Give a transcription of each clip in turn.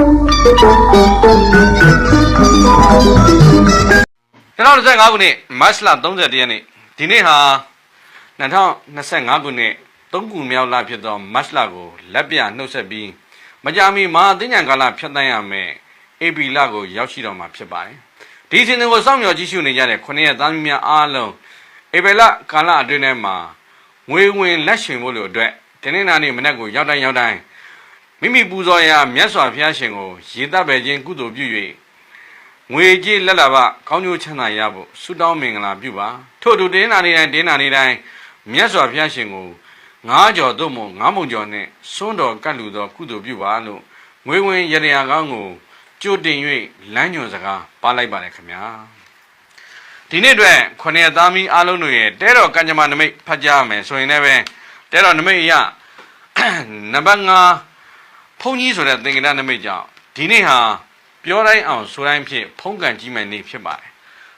2025ခုနှစ်မတ်လ31ရက်နေ့ဒီနေ့ဟာ2025ခုနှစ်သုံးခုမြောက်လဖြစ်သောမတ်လကိုလက်ပြနှုတ်ဆက်ပြီးမကြာမီမဟာသင်္ကြန်ကာလဖြတ်သန်းရမယ် AP လကိုရောက်ရှိတော့မှာဖြစ်ပါတယ်ဒီအချိန်ကိုစောင့်မျှော်ကြည့်ရှုနေကြတဲ့ခုနှစ်ရက်သားသမီးများအားလုံး AP လကာလအတွင်းထဲမှာငွေဝင်လက်ရှင်ဖို့လို့အတွက်တင်းနေနာနေမနေ့ကိုရောက်တိုင်းရောက်တိုင်း မိမိပူဇော်ရာမြတ်စွာဘုရားရှင်ကိုရေတပ်ပဲခြင်းကုသိုလ်ပြု၍ငွေကြေးလက်လာပကောင်းကျိုးချမ်းသာရဖို့ဆုတောင်းမင်္ဂလာပြုပါထို့တူတင်းနာနေတိုင်းတင်းနာနေတိုင်းမြတ်စွာဘုရားရှင်ကိုငါးကြော်သို့မဟုတ်ငါးမုံကြော်နဲ့စွန်းတော်ကတ်လူသောကုသိုလ်ပြုပါလို့ငွေဝင်ရရကောင်းကိုကြိုတင်၍လမ်းညွန်စကားပါလိုက်ပါတယ်ခင်ဗျာဒီနေ့အတွက်ခொနည်းသားမီးအားလုံးတို့ရဲ့တဲတော်ကံကြမ္မာနမိတ်ဖတ်ကြရမယ်ဆိုရင်လည်းပဲတဲတော်နမိတ်အရနံပါတ်5 ဘုန်းကြီးဆိုတဲ့သင်္ကေတနမိတ်ကြောင့်ဒီနေ့ဟာပြောတိုင်းအောင်ဆိုတိုင်းဖြစ်ဖုံးကန်ကြီးမယ်နေဖြစ်ပါတယ်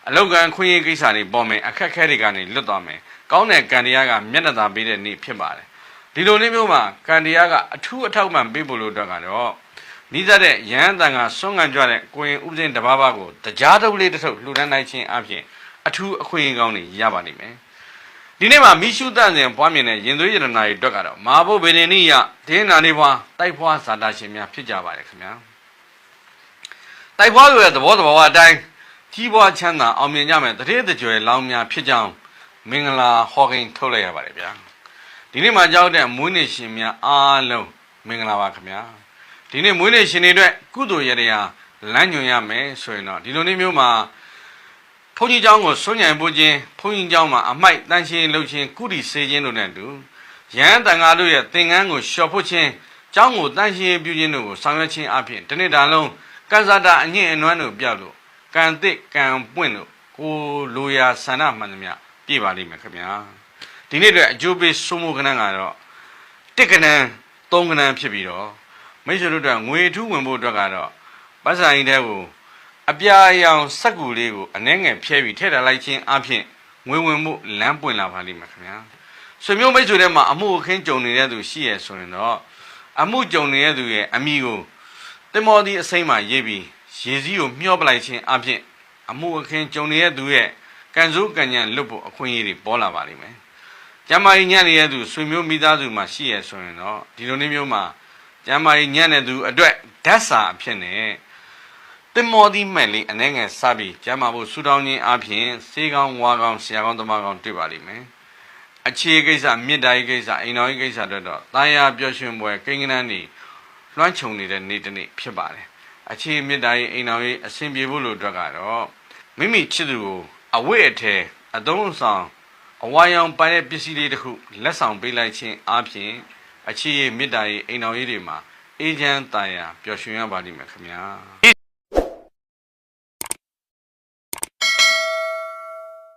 အလောက်ကန်ခွင့်ရေးကိစ္စတွေပေါ်မယ်အခက်အခဲတွေကနေလွတ်သွားမယ်ကောင်းတဲ့ကံတရားကမျက်နှာသာပေးတဲ့နေ့ဖြစ်ပါတယ်ဒီလိုလေးမျိုးမှာကံတရားကအထူးအထောက်ပံ့ပေးဖို့လို့အတွက်ကတော့နိစ္စတဲ့ရဟန်းတန်ကဆွမ်းကန်ကြတဲ့ကိုရင်ဥပဇင်းတစ်ပါးပါးကိုတရားထုတ်လေးတစ်ထုပ်လှူဒန်းနိုင်ခြင်းအပြင်အထူးအခွင့်အရေးကောင်းတွေရပါလိမ့်မယ် ဒီနေ့မှာမိရှုတန်စဉ်ပွားမြင်တဲ့ရင်သွေးရတနာတွေအတွက်ကတော့မာဘုဗေဒနိယဒင်းနာနေဘွားတိုက်ဖွားဇာတာရှင်များဖြစ်ကြပါတယ်ခင်ဗျာတိုက်ပွားဆိုတဲ့သဘောတဘာဝအတိုင်းကြီးပွားချမ်းသာအောင်မြင်ကြမယ်တရေတကြွယ်လောင်းများဖြစ်ကြောင်းမင်္ဂလာဟောကိန်းထုတ်လိုက်ရပါတယ်ဗျာဒီနေ့မှာကြောက်တဲ့မွေးနေ့ရှင်များအားလုံးမင်္ဂလာပါခင်ဗျာဒီနေ့မွေးနေ့ရှင်တွေအတွက်ကုသိုလ်ရတရားလမ်းညွှန်ရမယ်ဆိုရင်တော့ဒီလိုနေ့မျိုးမှာဘုန်းကြီးเจ้าကိုစွန့်ညံပို့ခြင်းဘုန်းကြီးเจ้าမှာအမိုက်တန်ရှင်းလုပ်ခြင်းကုတီစေခြင်းတို့နဲ့အတူရဟန်းတန်ဃာတို့ရဲ့သင်္ကန်းကိုလျှော်ဖို့ခြင်းเจ้าကိုတန်ရှင်းပြုခြင်းတို့ကိုဆောင်ရွက်ခြင်းအပြင်ဒီနေ့ဒါလုံး ကံစားတာအညင့်အနွမ်းတို့ပြောက်လို့ကံတစ်ကံပွင့်လို့ကိုလိုရာဆန္ဒမှန်သမျှပြည့်ပါလိမ့်မယ်ခင်ဗျာဒီနေ့အတွက်အကျိုးပေးစိုးမိုးကဏ္ဍကတော့တစ်ကဏ္ဍသုံးကဏ္ဍဖြစ်ပြီးတော့မိတ်ဆွေတို့အတွက်ငွေထူးဝင်ဖို့အတွက်ကတော့ပတ်စာရင်တဲ့ကို အပြာရောင်စက်ကူလေးကိုအနှဲငယ်ဖြဲပြီးထည့်ထားလိုက်ခြင်းအပြင်ငွေဝင်မှုလမ်းပွင့်လာပါလိမ့်မယ်ခင်ဗျာဆွေမျိုးမိတ်ဆွေတွေမှာအမှုအခင်းကြုံနေတဲ့သူရှိရဆိုရင်တော့အမှုကြုံနေတဲ့သူရဲ့အမိကိုတင်မောဒီအစိမ့်မှာရေးပြီးရေစည်းကိုမျှောပလိုက်ခြင်းအပြင်အမှုအခင်းကြုံနေတဲ့သူရဲ့ကံစိုးကံညံလွတ်ဖို့အခွင့်အရေးတွေပေါ်လာပါလိမ့်မယ်။ကျမ်းမာရေးညံ့နေတဲ့သူဆွေမျိုးမိသားစုမှာရှိရဆိုရင်တော့ဒီလိုမျိုးမှာကျမ်းမာရေးညံ့တဲ့သူအတွက်ဓာတ်စာအဖြစ်နဲ့ တင်မောဒီမဲ့လေးအနေငယ်စပြီးကျမ်းမာဖို့ဆူတောင်းခြင်းအပြင်စေကောင်းဝါကောင်းဆရာကောင်းတမကောင်းတွေ့ပါလိမ့်မယ်။အခြေကိစ္စမြစ်တာရေးကိစ္စအိမ်တော်ရေးကိစ္စတွေတော့တာယာပျော်ရွှင်ပွဲကိန်းကနန်းတွေလွှမ်းခြုံနေတဲ့နေ့တစ်နေ့ဖြစ်ပါတယ်အခြေမြင့်တာရေးအိမ်တော်ရေးအဆင်ပြေဖို့လို့အတွက်ကတော့မိမိချစ်သူကိုအဝတ်အထည်အသုံးအဆောင်အဝါရောင်ပိုင်တဲ့ပစ္စည်းလေးတစ်ခုလက်ဆောင်ပေးလိုက်ခြင်းအပြင်အခြေရမြင့်တာရေးအိမ်တော်ရေးတွေမှာအေးချမ်းတာယာပျော်ရွှင်ရပါလိမ့်မယ်ခင်ဗျာ